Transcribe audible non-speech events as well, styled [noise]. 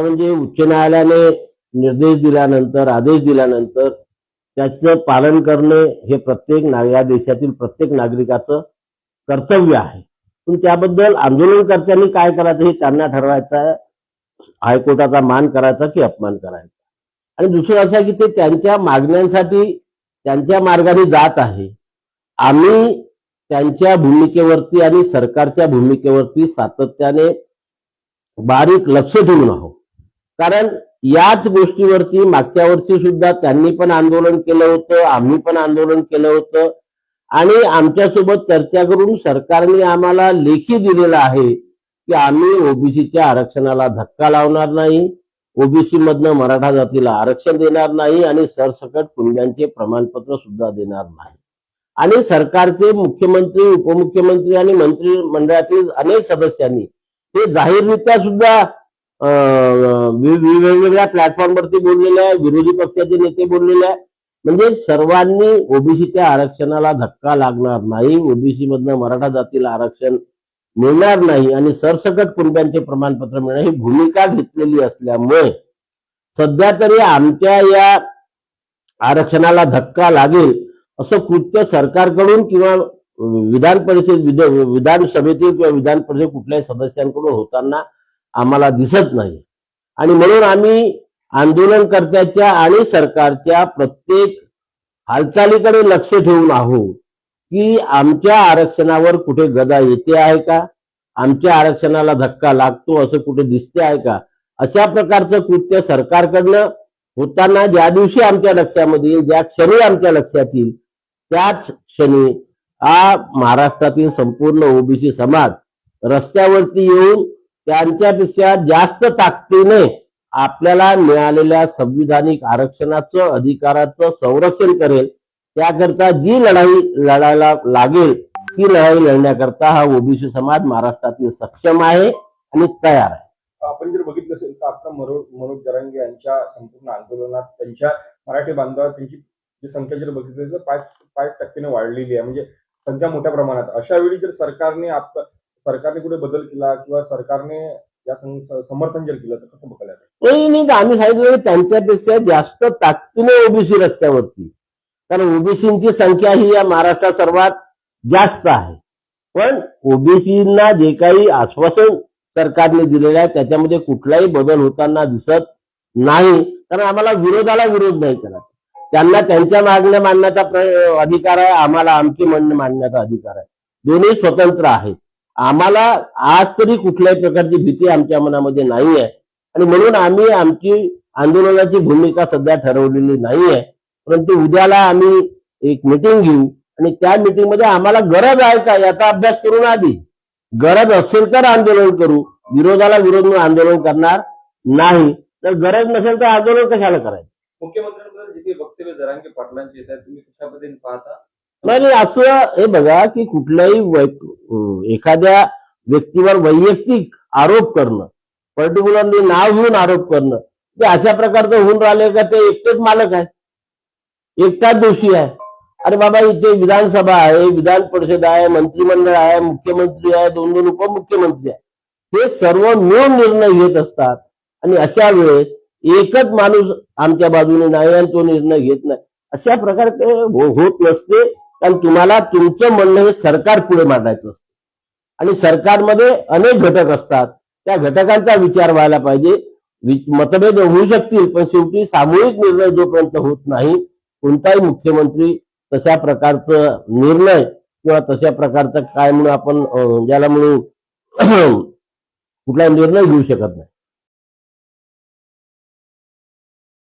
म्हणजे उच्च न्यायालयाने निर्देश दिल्यानंतर आदेश दिल्यानंतर त्याचं पालन करणे हे प्रत्येक ना या देशातील प्रत्येक नागरिकाचं कर्तव्य आहे. पण त्याबद्दल आंदोलनकर्त्यांनी काय करायचं हे त्यांना ठरवायचं आहे. हायकोर्टाचा मान करायचा की अपमान करायचा? आणि दुसरं असं आहे की ते त्यांच्या मागण्यांसाठी त्यांच्या मार्गाने जात आहे. आम्ही त्यांच्या भूमिकेवरती आणि सरकारच्या भूमिकेवरती सातत्याने बारीक लक्ष ठेवून आहोत. कारण याच गोष्टीवरती मागच्या वर्षी सुद्धा त्यांनी पण आंदोलन केलं होतं आम्ही पण आंदोलन केलं होतं. आणि आमच्यासोबत चर्चा करून सरकारने आम्हाला लेखी दिलेलं आहे की आम्ही ओबीसीच्या आरक्षणाला धक्का लावणार नाही ओबीसी मधनं मराठा जातीला आरक्षण देणार नाही आणि सरसकट कुंड्यांचे प्रमाणपत्र सुद्धा देणार नाही. आणि सरकारचे मुख्यमंत्री उपमुख्यमंत्री आणि मंत्रिमंडळातील अनेक सदस्यांनी हे जाहीररित्या सुद्धा वेगवेगळ्या प्लॅटफॉर्मवरती बोललेले आहे विरोधी पक्षाचे नेते बोललेले आहे म्हणजे सर्वांनी ओबीसीच्या आरक्षणाला धक्का लागणार नाही. ओबीसी मधनं मराठा जातीला आरक्षण मिळणार नाही आणि सरसकट कुटुंबांचे प्रमाणपत्र मिळणार ही भूमिका घेतलेली असल्यामुळे सध्या तरी आमच्या या आरक्षणाला धक्का लागेल असं कृत्य सरकारकडून किंवा विधान परिषद विध- विधानसभेतील किंवा विधान परिषद कुठल्याही सदस्यांकडून होताना आम्हाला दिसत नाही. आणि म्हणून आम्ही आंदोलनकर्त्याच्या आणि सरकारच्या प्रत्येक हालचालीकडे लक्ष ठेवून आहोत की आमच्या आरक्षणावर कुठे गदा येते आहे का? आमच्या आरक्षणाला धक्का लागतो असं कुठे दिसते आहे का? अशा प्रकारचं कृत्य सरकारकडनं होताना ज्या दिवशी आमच्या लक्षामध्ये येईल ज्या क्षणी आमच्या लक्षात येईल त्याच क्षणी हा महाराष्ट्रातील संपूर्ण ओबीसी समाज रस्त्यावरती येऊन त्यांच्यापेक्षा जास्त ताकदीने आपल्याला मिळालेल्या संविधानिक आरक्षणाचं अधिकाराचं संरक्षण करेल. त्याकरता जी लढाई लढायला लागेल ती लढाई लढण्याकरता हा ओबीसी समाज महाराष्ट्रातील सक्षम आहे आणि तयार आहे. आपण जर बघितलं असेल तर आता मनोज मनोज जरांगे यांच्या संपूर्ण आंदोलनात त्यांच्या मराठी बांधवात त्यांची जी संख्या जर बघितली तर पाच पाच टक्क्याने वाढलेली आहे. म्हणजे संख्या मोठ्या प्रमाणात. अशा वेळी जर सरकारने आता सरकारने कुठे बदल केला किंवा सरकारने या समर्थन जर केलं तर कसं बघायला नाही नाही आम्ही सांगितलं की त्यांच्यापेक्षा जास्त ताकदीने ओबीसी रस्त्यावरती. कारण ओबीसींची संख्या ही या महाराष्ट्रात सर्वात जास्त आहे. पण ओबीसींना जे काही आश्वासन सरकारने दिलेलं आहे त्याच्यामध्ये कुठलाही बदल होताना दिसत नाही. कारण आम्हाला विरोधाला विरोध नाही करत. त्यांना त्यांच्या मागण्या मांडण्याचा अधिकार आहे आम्हाला आमची म्हणणे मांडण्याचा अधिकार आहे. दोन्ही स्वतंत्र आहेत. आम्हाला आज तरी कुठल्याही प्रकारची भीती आमच्या मनामध्ये नाही आहे आणि म्हणून आम्ही आमची आंदोलनाची भूमिका सध्या ठरवलेली नाही आहे परंतु उद्याला आम्ही एक मिटिंग घेऊ. आणि त्या meeting मध्ये आम्हाला गरज आहे का याचा अभ्यास करून आधी. गरज असेल तर आंदोलन करू. विरोधाला विरोध म्हणून आंदोलन करणार नाही. तर गरज नसेल तर आंदोलन कशाला करायचं? काही वक्तव्य जरांगे पाटलांचे येत आहेत तुम्ही कशा पद्धतीने पाहता? नाही नाही असं हे बघा की कुठल्याही एखाद्या व्यक्तीवर वैयक्तिक आरोप करणं पर्टिक्युलरली नाव घेऊन आरोप करणं ते अशा प्रकारचं होऊन राहिले का ते एकटेच मालक आहे? एकटाच दोषी आहे? अरे बाबा इथे विधानसभा आहे विधान परिषद आहे मंत्रिमंडळ आहे मुख्यमंत्री आहे दोन दोन उपमुख्यमंत्री आहे. हे सर्व मिळून निर्णय घेत असतात. आणि अशा वेळेस एकच माणूस आमच्या बाजूने नाही आणि तो निर्णय घेत नाही. अशा प्रकारे ते हो, होत नसते. कारण तुम्हाला तुमचं म्हणणं हे सरकार पुढे मांडायचं असतं. आणि सरकारमध्ये अनेक घटक असतात. त्या घटकांचा विचार व्हायला पाहिजे. मतभेद होऊ शकतील पण शेवटी सामूहिक निर्णय जोपर्यंत होत नाही कोणताही मुख्यमंत्री तशा प्रकारचं निर्णय किंवा तशा प्रकारचं काय म्हणून आपण ज्याला म्हणू [clears throat] कुठला निर्णय घेऊ शकत नाही.